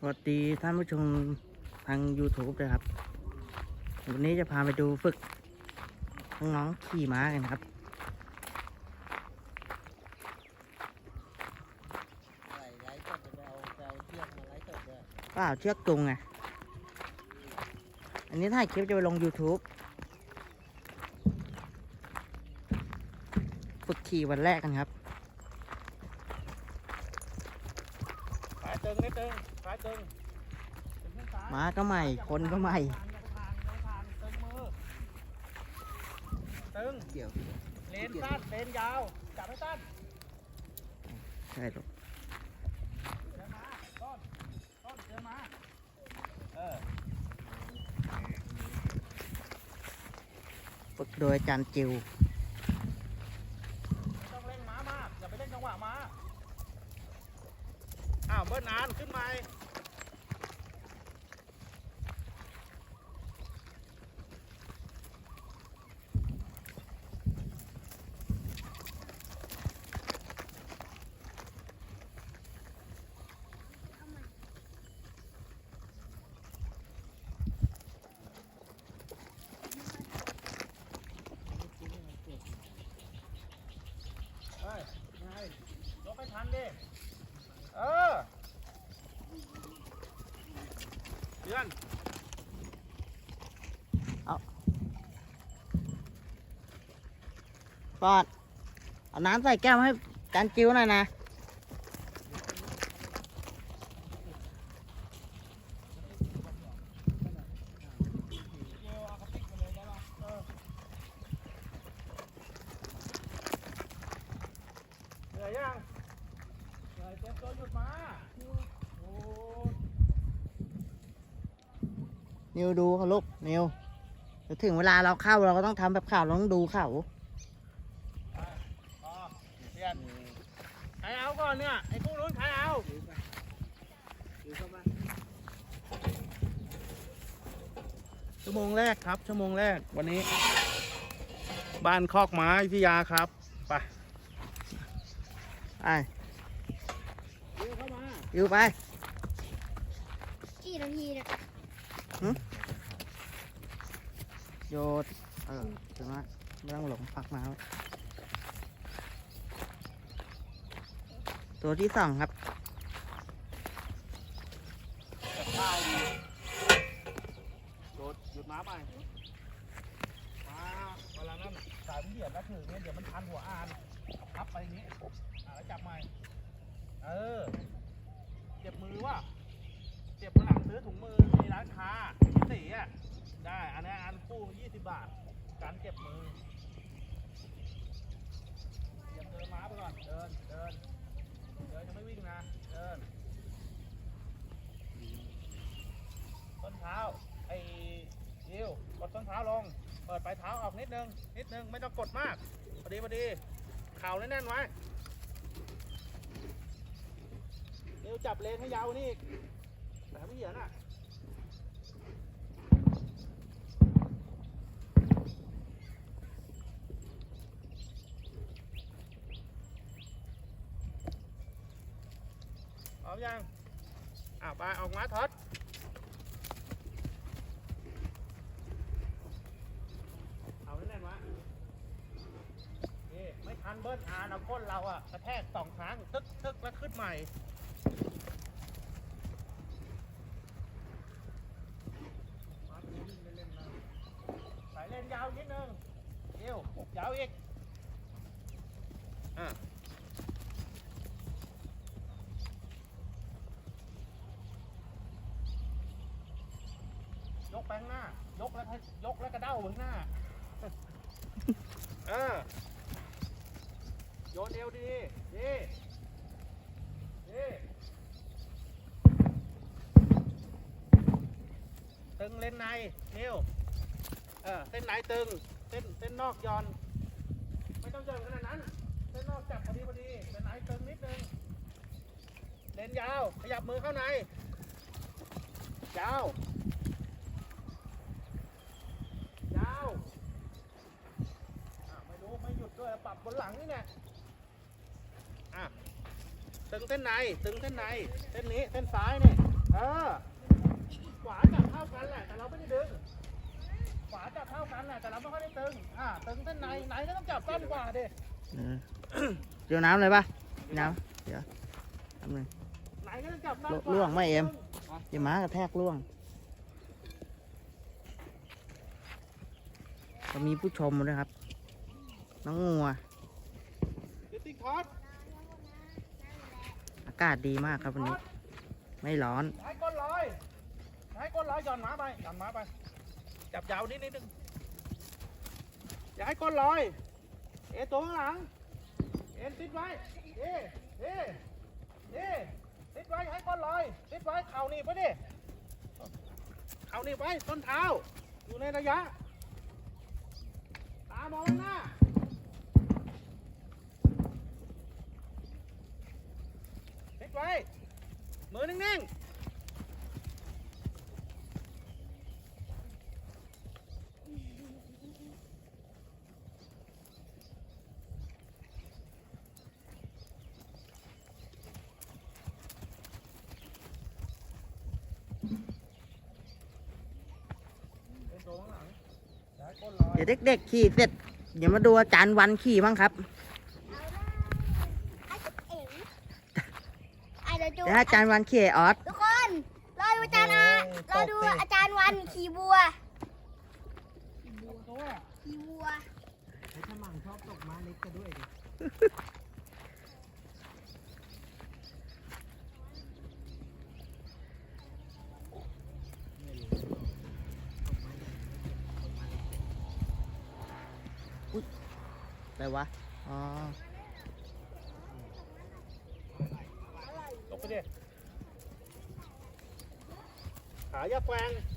สวัสดีท่านผู้ชมทาง YouTube ด้วยครับ วันนี้จะพาไปดูฝึกน้องขี่ม้ากันครับ เปเอาเชือกมาไลฟ์สดด้วยก็เอาเชือกจุงไง อันนี้ถ่ายคลิปจะไปลง YouTube ฝึกขี่วันแรกกันครับ สาย ตึงนิดนึงสายตึงตึงขึ้นซ้ายม้าก็ใหม่ คนก็ใหม่ผ่านผ่านผ่านตึงมือตึงเกี่ยวเลนสั้นเลนยาวจับให้สั้นใช่หรอกเดินมาต้นต้นเดินมาเออฝึกโดยอาจารย์จิว ไม่ต้องเล่นม้ามากอย่าไปเล่นจังหวะม้า อ้าวเบิ้ลนานขึ้นมาเฮ้ยไงยกไปทันดิ เออ เพื่อนปอดเอาน้ำใส่แก้วให้การจิ้วหน่อยนะ เดี๋ยวเอากระติกมาเลยได้ป่ะเออเหนื่อยยังเหนื่อยเต็มตัวหยุดมาโอ้ นิวดูเขาลูกนิวเดี๋ยวถึงเวลาเราเข้าเราก็ต้องทำแบบข่าวเราต้องดูเขาพอเปลี่ยนใครเอาก่อนเนี่ยไอ้พวกนู้นใครเอาชั่วโมงแรกครับชั่วโมงแรกวันนี้ บ้านคอกไม้พิยาครับไปไปเร็วเข้ามายิวไป กี่นาทีเนี่ย โยนเออถึงว่าไม่ต้องหลงพักมาไว้ตัวที่สองครับจับข้าวดีโดดหยุดม้าใหม่มาเวลานั้นสายมันเบียดแล้วถือเนี่ยเดี๋ยวมันพันหัวอานพับไปอย่างนี้อ่าแล้วจับใหม่ เออ เจ็บมือว่ะ เจ็บมือหลังซื้อถุงมือานค้าสีอะ ได้ อันนี้อันคู่ยี่สิบบาท การเจ็บมือเตรียมเดินม้าไปก่อน เดิน เดิน เดินยังไม่วิ่งนะ เดิน ต้นเท้า ไอ้ยิวกดต้นเท้าลง เปิดปลายเท้าออกนิดนึง นิดนึง ไม่ต้องกดมาก พอดี พอดี เข่าแน่นๆไว้เดี๋ยวจับเลนให้ยาวนี่แต่ไม่เหยียดน่ะ อมยังอ้าวไปออกมาทอดเอาแน่นๆวะนี่ไม่ทันเบิ้ลอานเอาก้นเราอะกระแทกสองครั้งตึกตึกแล้วขึ้นใหม่สายเล่นยาวนิดนึงเดี๋ยวยาวอีกอะ ไปข้างหน้า ยกแล้วยกแล้วกระเด้าไปข้างหน้า เออ โยนเอวดีดีดีตึงเล่นในนิ้วเออเส้นไหนตึง เส้นเส้นนอกย่อน ไม่ต้องย่อนขนาดนั้น เส้นนอกจับพอดีพอดีเส้นไหนตึงนิดนึง เลนยาว ขยับมือเข้าใน ยาว ยาวอะไม่รู้ไม่หยุดด้วยปรับบนห ลังนี่แหละอะตึงเส้นในตึงเส้นในเส้นนี้เส้นซ้ายนี่เอเออขวาจับเท่ากันแหละแต่เราไม่ได้ดึงขวาจับเท่ากันแหละแต่เราไม่ค่อยได้ตึงอ่าตึงเส้นในไหนก็ต้องจับสั้นกว่าดิเออเดี๋ยวน้ำเลยปะน้ำเดี๋ยวทำหนึ่งไหนก็ต้องจับสั้นกว่าล่วงไหมเอ็มเดี๋ยวม้ากระแทกล่วงก็มีผู้ชมด้วยครับ น้องงัวดิติ๊กท อดอากาศดีมากครับวันนี้ ไม่ร้อนให้ก้นลอยให้ก้นลอยหย่อนหมาไปหย่อนหมาไป จับยาวนิดนิดนึงอย่าให้ก้นลอย เอตัวข้างหลัง เอ็นติดไว้เอ๊เอ๊เอ๊ติดไว้อย่าให้ก้นลอย ติดไว้เข่าหนีบไว้ดิเข่าหนีบไว้ต้นเท้า อยู่ในระยะ ตามองข้างหน้า ติด ไว้ มือนิ่งๆเดี๋ยวเด็กๆขี่เสร็จ เดี๋ยวมาดูอาจารย์วันขี่บ้างครับ อะเดี๋ยวดูเดี๋ยวให้อาจารย์วันขี่ไอ้ออสทุกคนรอดูอาจารย์อารอดูอาจารย์วันขี่บัวตัวขี่บัวถ้ามังชอบตกมาเล็กก็ด้วยดิอะไรวะ อ๋อ ลงไ